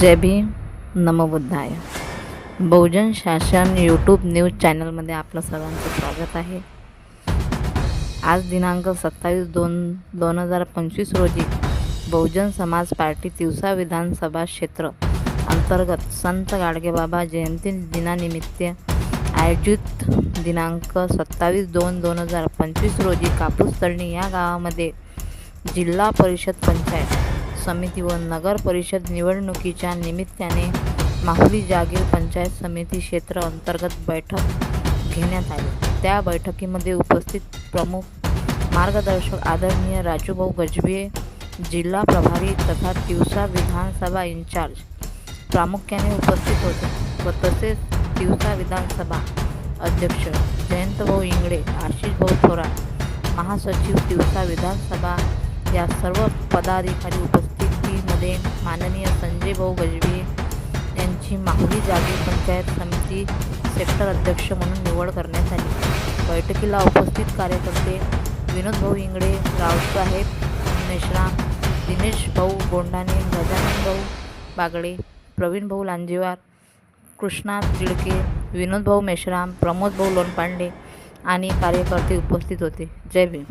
जय भीम. नमोबुद्धाय बहुजन शासन YouTube news चॅनलमध्ये आपलं सर्वांचं स्वागत आहे. आज दिनांक सत्तावीस दोन दोन हजार पंचवीस रोजी बहुजन समाज पार्टी तिवसा विधानसभा क्षेत्र अंतर्गत संत गाडगेबाबा जयंती दिनानिमित्त आयोजित दिनांक सत्तावीस दोन दोन हजार पंचवीस रोजी कापूस तळणी या गावामध्ये जिल्हा परिषद पंचायत समिती व नगर परिषद निवडणुकीच्या निमित्ताने माहुली जागीर पंचायत समिती क्षेत्र अंतर्गत बैठक घेण्यात आली. त्या बैठकीमध्ये उपस्थित प्रमुख मार्गदर्शक आदरणीय राजूभाऊ गजबे जिल्हा प्रभारी तथा तिवसा विधानसभा इन्चार्ज प्रामुख्याने उपस्थित होते व तसेच तिवसा विधानसभा अध्यक्ष जयंतभाऊ इंगळे आशिषभाऊ थोरात महासचिव तिवसा विधानसभा या सर्व पदाधिकारी उपस्थितीमध्ये माननीय संजय भाऊ गजबी यांची माहुली जागी पंचायत समिती सेक्टर अध्यक्ष म्हणून निवड करण्यात आली. बैठकीला उपस्थित कार्यकर्ते विनोद भाऊ इंगडे रावसाहेब मेश्राम दिनेश भाऊ गोंडाने गजानन भाऊ बागडे प्रवीण भाऊ लांजेवार कृष्णा तिडके विनोद भाऊ मेश्राम प्रमोद भाऊ लोणपांडे आणि कार्यकर्ते उपस्थित होते. जय भीम.